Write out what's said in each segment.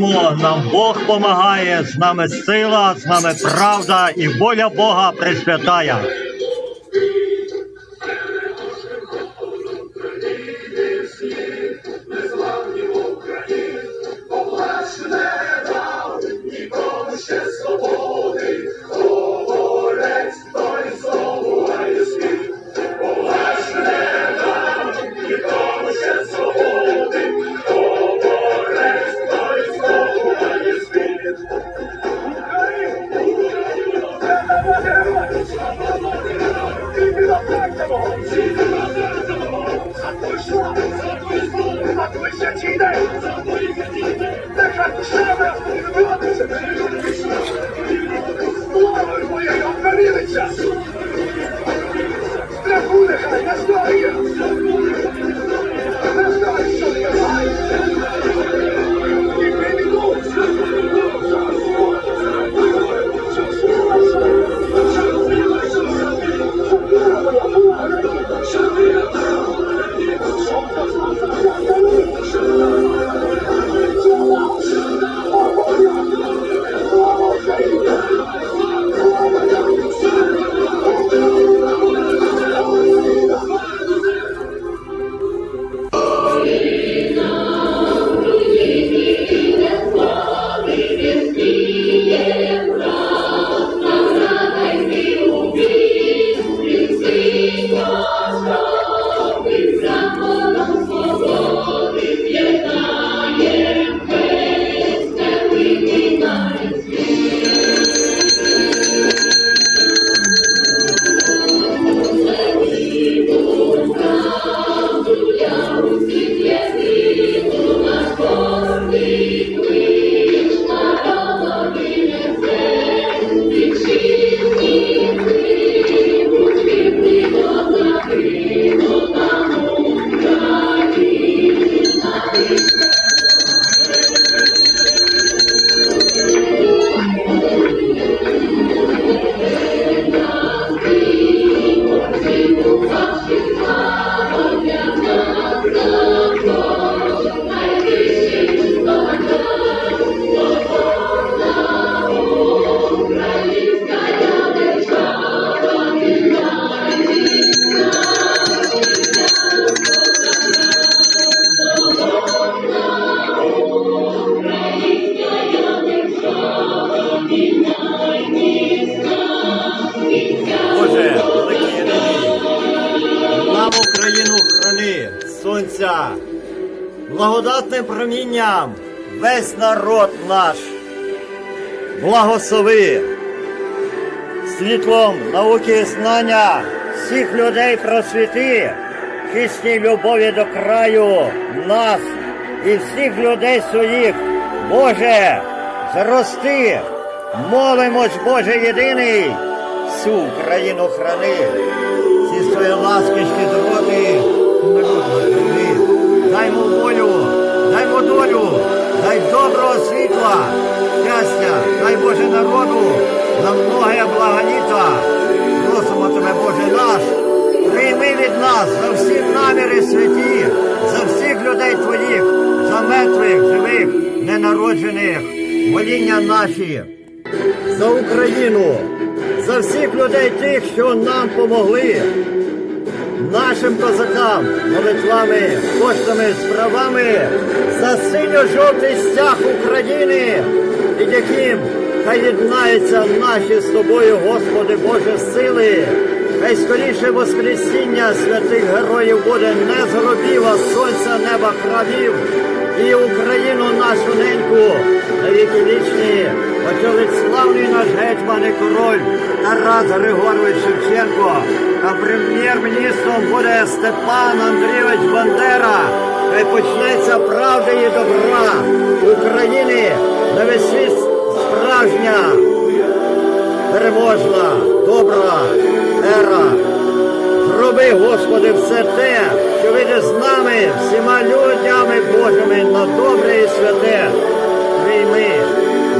поборемо, нам Бог помагає, з нами сила, з нами правда і воля Бога присвятає. 向前 сейчас не! Сонця, благодатним промінням весь народ наш, благослови, світлом науки і знання всіх людей просвіти, чистій любові до краю нас і всіх людей своїх, Боже, зрости, молимось, Боже єдиний, всю Україну храни, всі свої ласки, щедроти, доброго щастя, дай Боже народу, на многое благоліта. Просимо тебе, Боже наш, прийми від нас за всі наміри святі, за всіх людей твоїх, за мертвих, живих, ненароджених, моління наші за Україну, за всіх людей тих, що нам помогли, нашим козакам, молитвами, коштами, справами, за синьо-жовтий стяг України, під яким хай єднаються наші з тобою, Господи Боже, сили. Хай скоріше Воскресіння святих героїв буде не з гробів, а сонця неба храмів, і Україну нашу неньку на віки вічні очолить славний наш гетьман і король Тарас Григорович Шевченко, а прем'єр-міністром буде Степан Андрійович Бандера. Хай почнеться правди і добра України на весь справжня переможна, добра ера. Зроби, Господи, все те, що вийде з нами, всіма людями Божими на добре і святе.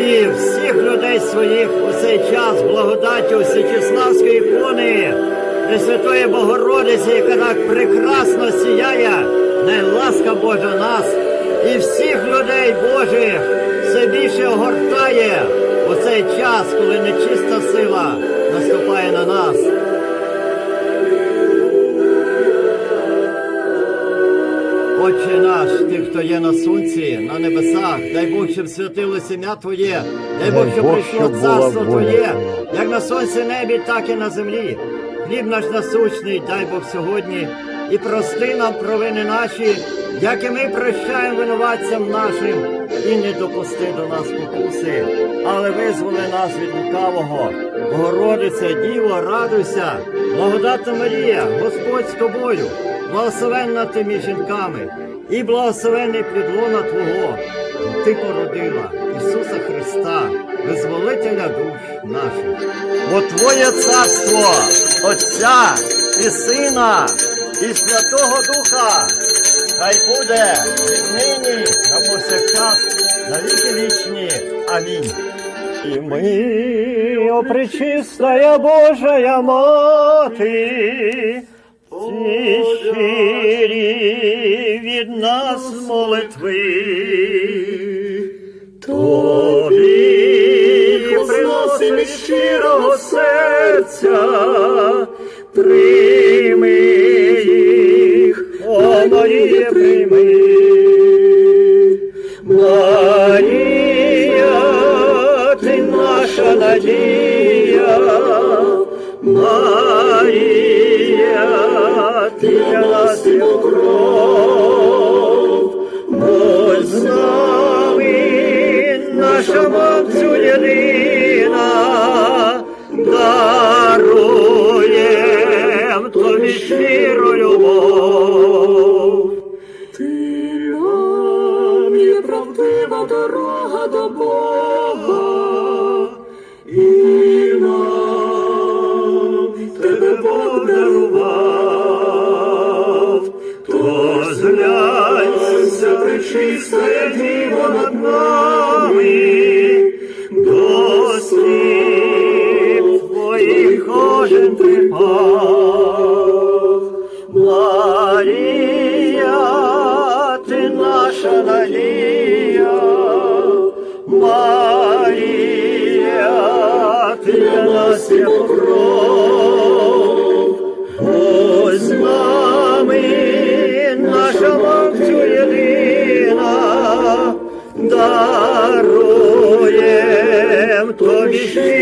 і всіх людей своїх у цей час благодаттю Всечеславської ікони Пресвятої Богородиці, яка так прекрасно сіяє, не ласка Божа нас і всіх людей Божих все більше огортає у цей час, коли нечиста сила наступає на нас. Отче наш, ти, хто є на сонці, на небесах, дай Бог, щоб святилося ім'я Твоє, дай Бог, щоб прийшло царство Твоє, як на сонці небі, так і на землі. Хліб наш насущний, дай Бог сьогодні, і прости нам провини наші, як і ми прощаємо винуватцям нашим, і не допусти до нас покуси, але визволи нас від лукавого. Богородице, Діво, радуйся, благодатна Марія, Господь з тобою, благословенна ти між жінками, і благословений плідлона Твого, бо ти породила Ісуса Христа, визволителя душ наших. Бо Твоє царство, Отця і Сина, і Святого Духа, хай буде віднині на повсякчас, на віки вічні. Амінь. І ми, о пречистая Божая Мати, ці щирі від нас молитви, Тобі приносимо щирого серця, прийми їх, о Марія, прийми. Марія, ти наша надія, для нас є кров, наша мамцю єдина, кожен. Марія, ти наша надія, Марія, ти для нас є покров. Будь з нами, наша мамцю єдина, даруєм тобі.